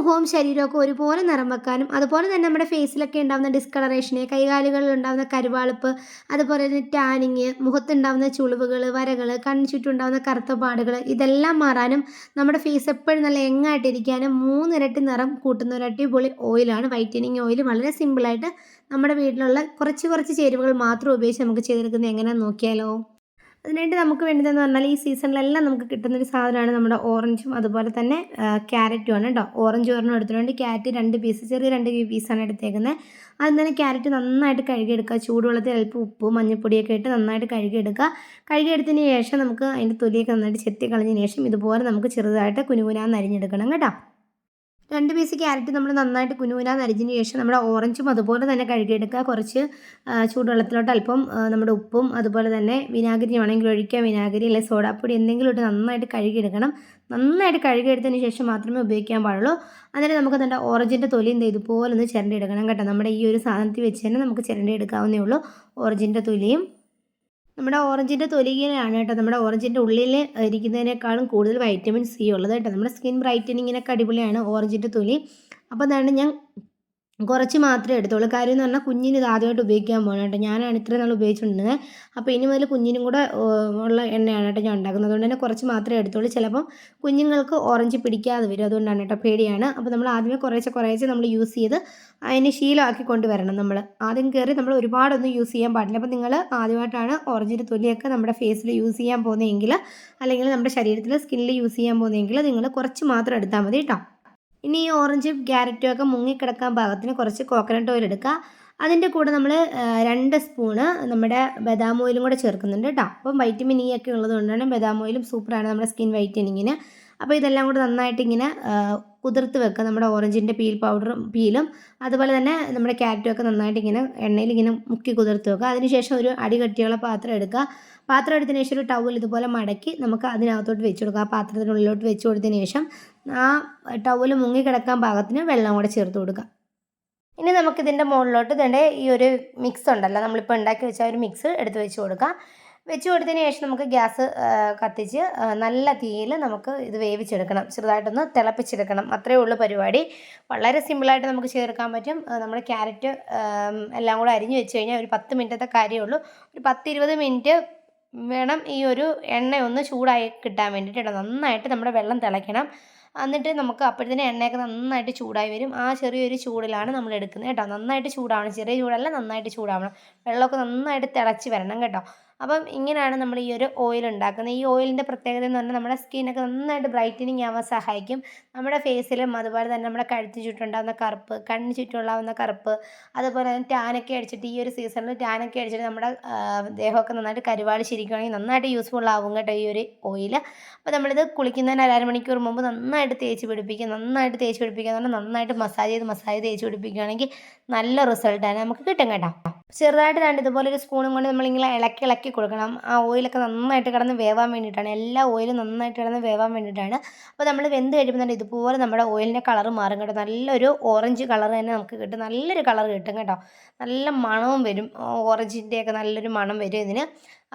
മുഖവും ശരീരമൊക്കെ ഒരുപോലെ നിറം വെക്കാനും അതുപോലെ തന്നെ നമ്മുടെ ഫേസിലൊക്കെ ഉണ്ടാകുന്ന ഡിസ്കളറേഷന് കൈകാലുകളിൽ ഉണ്ടാകുന്ന കരുവാളിപ്പ് അതുപോലെ തന്നെ ടാനിങ് മുഖത്തുണ്ടാകുന്ന ചുളിവുകൾ വരകൾ കണ്ണു ചുറ്റും ഉണ്ടാകുന്ന കറുത്ത പാടുകൾ ഇതെല്ലാം മാറാനും നമ്മുടെ ഫേസ് എപ്പോഴും നല്ല യങ്ങായിട്ടിരിക്കാനും മൂന്നിരട്ടി നിറം കൂട്ടുന്ന ഒരു അടിപൊളി ഓയിലാണ് വൈറ്റനിങ് ഓയിൽ വളരെ സിമ്പിളായിട്ട് നമ്മുടെ വീട്ടിലുള്ള കുറച്ച് കുറച്ച് ചേരുവകൾ മാത്രം ഉപയോഗിച്ച് നമുക്ക് ചെയ്തെടുക്കുന്നത് എങ്ങനെയാണെന്ന് നോക്കിയാലോ. അതിനായിട്ട് നമുക്ക് വേണ്ടതെന്ന് പറഞ്ഞാൽ ഈ സീസണിലെല്ലാം നമുക്ക് കിട്ടുന്നൊരു സാധനമാണ് നമ്മുടെ ഓറഞ്ചും അതുപോലെ തന്നെ ക്യാരറ്റും ആണ് കേട്ടോ ഓറഞ്ച് ഒരെണ്ണം എടുത്തിട്ടുണ്ട്. ക്യാരറ്റ് രണ്ട് പീസ് ചെറിയ രണ്ട് പീസാണ് എടുത്തേക്കുന്നത് അതിൽ തന്നെ ക്യാരറ്റ് നന്നായിട്ട് കഴുകിയെടുക്കുക. ചൂടുവെള്ളത്തിൽ അല്പം ഉപ്പ് മഞ്ഞൾപ്പൊടിയൊക്കെ ഇട്ട് നന്നായിട്ട് കഴുകിയെടുക്കുക. കഴുകിയെടുത്തതിന് ശേഷം നമുക്ക് അതിന്റെ തൊലിയൊക്കെ നന്നായിട്ട് ചെത്തി കളഞ്ഞതിന് ശേഷം ഇതുപോലെ നമുക്ക് ചെറുതായിട്ട് കുനുകുനാന്ന് അരിഞ്ഞെടുക്കണം കേട്ടോ. രണ്ട് പീസ് ക്യാരറ്റ് നമ്മൾ നന്നായിട്ട് കുനുകുനാ നരിഞ്ഞതിന് ശേഷം നമ്മുടെ ഓറഞ്ചും അതുപോലെ തന്നെ കഴുകിയെടുക്കുക. കുറച്ച് ചൂടുവെള്ളത്തിലോട്ട് അല്പം നമ്മുടെ ഉപ്പും അതുപോലെ തന്നെ വിനാഗിരി വേണമെങ്കിൽ ഒഴിക്കുക വിനാഗിരി അല്ലെങ്കിൽ സോഡാപ്പൊടി എന്തെങ്കിലും ഇട്ട് നന്നായിട്ട് കഴുകിയെടുക്കണം. നന്നായിട്ട് കഴുകിയെടുത്തതിന് ശേഷം മാത്രമേ ഉപയോഗിക്കാൻ പാടുള്ളൂ. അന്നേരം നമുക്ക് നമ്മുടെ ഓറഞ്ചിന്റെ തൊലി എന്ത് ഇതുപോലെ ഒന്ന് ചിരണ്ടി എടുക്കണം കേട്ടോ. നമ്മുടെ ഈ ഒരു സാധനത്തിൽ വെച്ച് തന്നെ നമുക്ക് ചിരണ്ടി എടുക്കാവുന്നേ ഉള്ളൂ ഓറഞ്ചിന്റെ തൊലിയും നമ്മുടെ ഓറഞ്ചിന്റെ തൊലിയിലാണ് കേട്ടോ. നമ്മുടെ ഓറഞ്ചിന്റെ ഉള്ളിൽ ഇരിക്കുന്നതിനേക്കാളും കൂടുതൽ വൈറ്റമിൻ സി ഉള്ളത് കേട്ടോ. നമ്മുടെ സ്കിൻ ബ്രൈറ്റനിങ്ങിനൊക്കെ അടിപൊളിയാണ് ഓറഞ്ചിന്റെ തൊലി. അപ്പോൾ അതാണ് ഞാൻ കുറച്ച് മാത്രമേ എടുത്തുള്ളൂ. കാര്യം എന്ന് പറഞ്ഞാൽ കുഞ്ഞിന് ഇത് ആദ്യമായിട്ട് ഉപയോഗിക്കാൻ പോകണം കേട്ടോ. ഞാനാണ് ഇത്രയും നാൾ ഉപയോഗിച്ചിട്ടുണ്ടെങ്കിൽ അപ്പോൾ ഇനി മുതൽ കുഞ്ഞിനും കൂടെ ഉള്ള എണ്ണയാണ് കേട്ടോ ഞാൻ ഉണ്ടാക്കുന്നത്. അതുകൊണ്ട് തന്നെ കുറച്ച് മാത്രമേ എടുത്തുള്ളൂ. ചിലപ്പം കുഞ്ഞുങ്ങൾക്ക് ഓറഞ്ച് പിടിക്കാതെ വരും. അതുകൊണ്ടാണ് കേട്ടോ പേടിയാണ്. അപ്പോൾ നമ്മൾ ആദ്യമേ കുറേശ്ശെ കുറേശ്ശെ നമ്മൾ യൂസ് ചെയ്ത് അതിന് ശീലമാക്കി കൊണ്ടുവരണം നമ്മൾ. ആദ്യം കയറി നമ്മൾ ഒരുപാടൊന്നും യൂസ് ചെയ്യാൻ പാടില്ല. അപ്പോൾ നിങ്ങൾ ആദ്യമായിട്ടാണ് ഓറഞ്ചിന്റെ തൊലിയൊക്കെ നമ്മുടെ ഫേസിൽ യൂസ് ചെയ്യാൻ പോകുന്നതെങ്കിൽ അല്ലെങ്കിൽ നമ്മുടെ ശരീരത്തിൽ സ്കിന്നിൽ യൂസ് ചെയ്യാൻ പോകുന്നതെങ്കിൽ നിങ്ങൾ കുറച്ച് മാത്രം എടുത്താൽ മതി കേട്ടോ. ഇനി ഈ ഓറഞ്ചും ക്യാരറ്റും ഒക്കെ മുങ്ങിക്കിടക്കാൻ പാകത്തിന് കുറച്ച് കോക്കനട്ട് ഓയിൽ എടുക്കുക. അതിന്റെ കൂടെ നമ്മൾ രണ്ട് സ്പൂണ് നമ്മുടെ ബദാം ഓയിലും കൂടെ ചേർക്കുന്നുണ്ട് കേട്ടോ. അപ്പം വൈറ്റമിൻ ഇ ഒക്കെ ഉള്ളത് കൊണ്ടാണ് ബദാം ഓയിലും സൂപ്പറാണ് നമ്മുടെ സ്കിൻ വൈറ്റനിങ്ങിന് അപ്പോൾ ഇതെല്ലാം കൂടെ നന്നായിട്ട് ഇങ്ങനെ കുതിർത്ത് വെക്കുക. നമ്മുടെ ഓറഞ്ചിന്റെ പീൽ പൗഡറും പീലും അതുപോലെ തന്നെ നമ്മുടെ ക്യാരറ്റും ഒക്കെ നന്നായിട്ട് ഇങ്ങനെ എണ്ണയിൽ ഇങ്ങനെ മുക്കി കുതിർത്ത് വെക്കുക. അതിനുശേഷം ഒരു അടി കട്ടിയുള്ള പാത്രം എടുക്കുക. പാത്രം എടുത്തതിന് ശേഷം ഒരു ടവൽ ഇതുപോലെ മടക്കി നമുക്ക് അതിനകത്തോട്ട് വെച്ച് കൊടുക്കുക. ആ പാത്രത്തിനുള്ളിലോട്ട് വെച്ച് കൊടുത്തതിന് ശേഷം ആ ടവൽ മുങ്ങി കിടക്കാൻ പാകത്തിന് വെള്ളം കൂടെ ചേർത്ത് കൊടുക്കുക. ഇനി നമുക്കിതിന്റെ മുകളിലോട്ട് ഇതിന്റെ ഈ ഒരു മിക്സ് ഉണ്ടല്ലോ. നമ്മളിപ്പോൾ ഉണ്ടാക്കി വെച്ച ഒരു മിക്സ് എടുത്ത് വെച്ച് കൊടുക്കാം വെച്ച് കൊടുത്തതിന് ശേഷം നമുക്ക് ഗ്യാസ് കത്തിച്ച് നല്ല തീയിൽ നമുക്ക് ഇത് വേവിച്ചെടുക്കണം. ചെറുതായിട്ടൊന്ന് തിളപ്പിച്ചെടുക്കണം. അത്രയേ ഉള്ളൂ പരിപാടി. വളരെ സിമ്പിളായിട്ട് നമുക്ക് ചേർക്കാൻ പറ്റും. നമ്മുടെ ക്യാരറ്റ് എല്ലാം കൂടെ അരിഞ്ഞ് വെച്ച് കഴിഞ്ഞാൽ ഒരു പത്ത് മിനിറ്റത്തെ കാര്യമേ ഉള്ളൂ. ഒരു പത്തിരുപത് മിനിറ്റ് വേണം ഈ ഒരു എണ്ണ ഒന്ന് ചൂടായി കിട്ടാൻ വേണ്ടിയിട്ട് നന്നായിട്ട് നമ്മുടെ വെള്ളം തിളയ്ക്കണം. എന്നിട്ട് നമുക്ക് അപ്പോഴത്തേനും എണ്ണയൊക്കെ നന്നായിട്ട് ചൂടായി വരും. ആ ചെറിയൊരു ചൂടിലാണ് നമ്മൾ എടുക്കുന്നത് കേട്ടോ. നന്നായിട്ട് ചൂടാവണം. ചെറിയ ചൂടല്ല നന്നായിട്ട് ചൂടാവണം. വെള്ളമൊക്കെ നന്നായിട്ട് തിളച്ച് വരണം കേട്ടോ. അപ്പം ഇങ്ങനെയാണ് നമ്മൾ ഈ ഒരു ഓയിൽ ഉണ്ടാക്കുന്നത്. ഈ ഓയിലിന്റെ പ്രത്യേകത എന്ന് പറഞ്ഞാൽ നമ്മുടെ സ്കിന്നൊക്കെ നന്നായിട്ട് ബ്രൈറ്റനിങ് ആവാൻ സഹായിക്കും. നമ്മുടെ ഫേസിലും അതുപോലെ തന്നെ നമ്മുടെ കഴുത്തിന് ചുറ്റുണ്ടാകുന്ന കറുപ്പ് കണ്ണിന് ചുറ്റുമുണ്ടാകുന്ന കറുപ്പ് അതുപോലെ തന്നെ ടാനൊക്കെ അടിച്ചിട്ട് ഈ ഒരു സീസണിൽ ടാനൊക്കെ അടിച്ചിട്ട് നമ്മുടെ ദേഹമൊക്കെ നന്നായിട്ട് കരുവാളി ശരിക്കുകയാണെങ്കിൽ നന്നായിട്ട് യൂസ്ഫുൾ ആവും കേട്ടോ ഈ ഒരു ഓയിൽ അപ്പോൾ നമ്മളിത് കുളിക്കുന്നതിന് അര മണിക്കൂർ മുമ്പ് നന്നായിട്ട് തേച്ച് പിടിപ്പിക്കുക. നന്നായിട്ട് തേച്ച് പിടിപ്പിക്കുക എന്ന് പറഞ്ഞാൽ നന്നായിട്ട് മസാജ് ചെയ്ത് മസാജ് തേച്ച് പിടിപ്പിക്കുകയാണെങ്കിൽ നല്ല റിസൾട്ടാണ് നമുക്ക് കിട്ടും കേട്ടോ. ചെറുതായിട്ട് രണ്ട് ഇതുപോലെ ഒരു സ്പൂണും കൊണ്ട് നമ്മളിങ്ങനെ ഇളക്കി ഇളക്കി കൊടുക്കണം. ആ ഓയിലൊക്കെ നന്നായിട്ട് കിടന്ന് വേവാൻ വേണ്ടിയിട്ടാണ്. എല്ലാ ഓയിലും നന്നായിട്ട് കിടന്ന് വേവാൻ വേണ്ടിയിട്ടാണ്. അപ്പോൾ നമ്മൾ വെന്ത് കഴിയുമ്പോൾ തന്നെ ഇതുപോലെ നമ്മുടെ ഓയിലിന്റെ കളർ മാറും കേട്ടോ. നല്ലൊരു ഓറഞ്ച് കളർ തന്നെ നമുക്ക് കിട്ടും. നല്ലൊരു കളർ കിട്ടും കേട്ടോ. നല്ല മണവും വരും. ഓറഞ്ചിന്റെയൊക്കെ നല്ലൊരു മണം വരും ഇതിന്.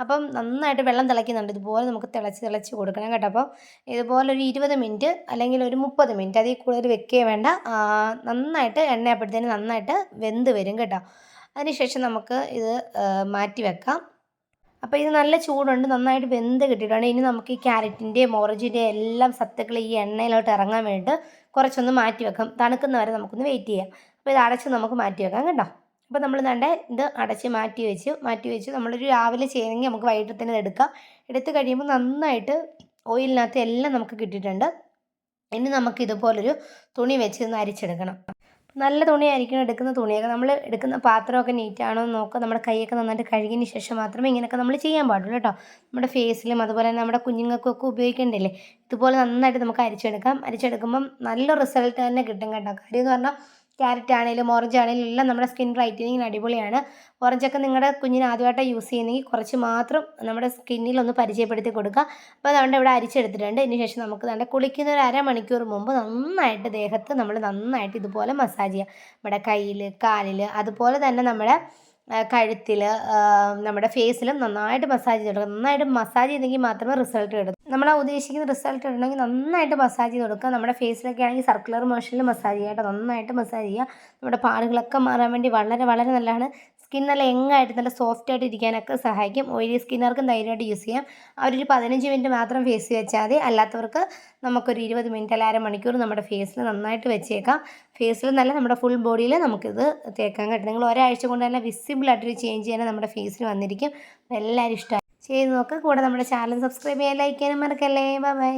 അപ്പം നന്നായിട്ട് വെള്ളം തിളയ്ക്കുന്നുണ്ട്. ഇതുപോലെ നമുക്ക് തിളച്ച് തിളച്ച് കൊടുക്കണം കേട്ടോ. അപ്പം ഇതുപോലെ ഒരു ഇരുപത് മിനിറ്റ് അല്ലെങ്കിൽ ഒരു മുപ്പത് മിനിറ്റ് അതിൽ കൂടുതൽ വെക്കേ വേണ്ട. നന്നായിട്ട് എണ്ണയപ്പോഴത്തേന് നന്നായിട്ട് വെന്ത് വരും കേട്ടോ. അതിനുശേഷം നമുക്ക് ഇത് മാറ്റി വെക്കാം. അപ്പോൾ ഇത് നല്ല ചൂടുണ്ട് നന്നായിട്ട് വെന്ത് കിട്ടിയിട്ടുണ്ട്. ഇനി നമുക്ക് ഈ ക്യാരറ്റിന്റെയും ഓറഞ്ചിന്റെയും എല്ലാം സത്തുക്കൾ ഈ എണ്ണയിലോട്ട് ഇറങ്ങാൻ വേണ്ടിയിട്ട് കുറച്ചൊന്ന് മാറ്റി വെക്കാം. തണുക്കുന്ന വരെ നമുക്കൊന്ന് വെയിറ്റ് ചെയ്യാം. അപ്പോൾ ഇത് അടച്ച് നമുക്ക് മാറ്റി വെക്കാം കേട്ടോ. അപ്പോൾ നമ്മൾ തന്നെ ഇത് അടച്ച് മാറ്റി വെച്ച് മാറ്റി വെച്ച് നമ്മളൊരു രാവിലെ ചെയ്യണമെങ്കിൽ നമുക്ക് വൈകിട്ട് തന്നെ എടുക്കാം. എടുത്ത് കഴിയുമ്പോൾ നന്നായിട്ട് ഓയിലിനകത്ത് എല്ലാം നമുക്ക് കിട്ടിയിട്ടുണ്ട്. ഇനി നമുക്ക് ഇതുപോലൊരു തുണി വെച്ച് ഒന്ന് അരിച്ചെടുക്കണം. നല്ല തുണിയായിരിക്കണം എടുക്കുന്ന തുണിയൊക്കെ. നമ്മൾ എടുക്കുന്ന പാത്രമൊക്കെ നീറ്റാണോ എന്ന് നോക്കുക. നമ്മുടെ കൈയൊക്കെ നന്നായിട്ട് കഴുകിയതിന് ശേഷം മാത്രമേ ഇങ്ങനെയൊക്കെ നമ്മൾ ചെയ്യാൻ പാടുള്ളൂ കേട്ടോ. നമ്മുടെ ഫേസിലും അതുപോലെ തന്നെ നമ്മുടെ കുഞ്ഞുങ്ങൾക്കൊക്കെ ഉപയോഗിക്കേണ്ടല്ലേ? ഇതുപോലെ നന്നായിട്ട് നമുക്ക് അരിച്ചെടുക്കാം. അരിച്ചെടുക്കുമ്പം നല്ല റിസൾട്ട് തന്നെ കിട്ടും കേട്ടോ. കാര്യം എന്ന് പറഞ്ഞാൽ ക്യാരറ്റ് ആണെങ്കിലും ഓറഞ്ച് ആണെങ്കിലും എല്ലാം നമ്മുടെ സ്കിൻ ബ്രൈറ്റനിങ്ങിന് അടിപൊളിയാണ്. ഓറഞ്ചൊക്കെ നിങ്ങളുടെ കുഞ്ഞിന് ആദ്യമായിട്ടാണ് യൂസ് ചെയ്യുന്നെങ്കിൽ കുറച്ച് മാത്രം നമ്മുടെ സ്കിന്നിൽ ഒന്ന് പരിചയപ്പെടുത്തി കൊടുക്കുക. അപ്പോൾ അതുകൊണ്ട് ഇവിടെ അരിച്ചെടുത്തിട്ടുണ്ട്. ഇതിന് ശേഷം നമുക്ക് നല്ല കുളിക്കുന്ന ഒരു അരമണിക്കൂർ മുമ്പ് നന്നായിട്ട് ദേഹത്ത് നമ്മൾ നന്നായിട്ട് ഇതുപോലെ മസാജ് ചെയ്യുക നമ്മുടെ കയ്യിൽ കാലിൽ അതുപോലെ തന്നെ നമ്മുടെ കഴുത്തിൽ നമ്മുടെ ഫേസിലും നന്നായിട്ട് മസാജ് ചെയ്ത് കൊടുക്കുക. നന്നായിട്ട് മസാജ് ചെയ്തെങ്കിൽ മാത്രമേ റിസൾട്ട് കിട്ടൂ നമ്മൾ ആ ഉദ്ദേശിക്കുന്ന റിസൾട്ട് ഉണ്ടെങ്കിൽ നന്നായിട്ട് മസാജ് ചെയ്ത് കൊടുക്കുക. നമ്മുടെ ഫേസിലൊക്കെ ആണെങ്കിൽ സർക്കുലർ മോഷനിൽ മസാജ് ചെയ്യുക നന്നായിട്ട് മസാജ് ചെയ്യുക നമ്മുടെ പാടുകളൊക്കെ മാറാൻ വേണ്ടി വളരെ വളരെ നല്ലതാണ്. സ്കിൻ നല്ല യങ്ങായിട്ട് നല്ല സോഫ്റ്റ് ആയിട്ട് ഇരിക്കാനൊക്കെ സഹായിക്കും. ഓയിലി സ്കിന്നർക്കും ധൈര്യമായിട്ട് യൂസ് ചെയ്യാം. അവരൊരു പതിനഞ്ച് മിനിറ്റ് മാത്രം ഫേസ് വെച്ചാൽ മതി. അല്ലാത്തവർക്ക് നമുക്കൊരു ഇരുപത് മിനിറ്റ് അല്ല അരമണിക്കൂർ നമ്മുടെ ഫേസിൽ നന്നായിട്ട് വെച്ചേക്കാം. ഫേസിൽ നല്ല നമ്മുടെ ഫുൾ ബോഡിയിൽ നമുക്കിത് തേക്കാൻ കിട്ടും. നിങ്ങൾ ഒരാഴ്ച കൊണ്ട് തന്നെ വിസിബിൾ ആയിട്ടൊരു ചേഞ്ച് തന്നെ നമ്മുടെ ഫേസിൽ വന്നിരിക്കും. എല്ലാവരും ഇഷ്ടമായി ചെയ്ത് നോക്കുക കൂടെ നമ്മുടെ ചാനൽ സബ്സ്ക്രൈബ് ചെയ്യാൻ ലൈക്ക് ചെയ്യാനും മറക്കല്ലേ. ബൈ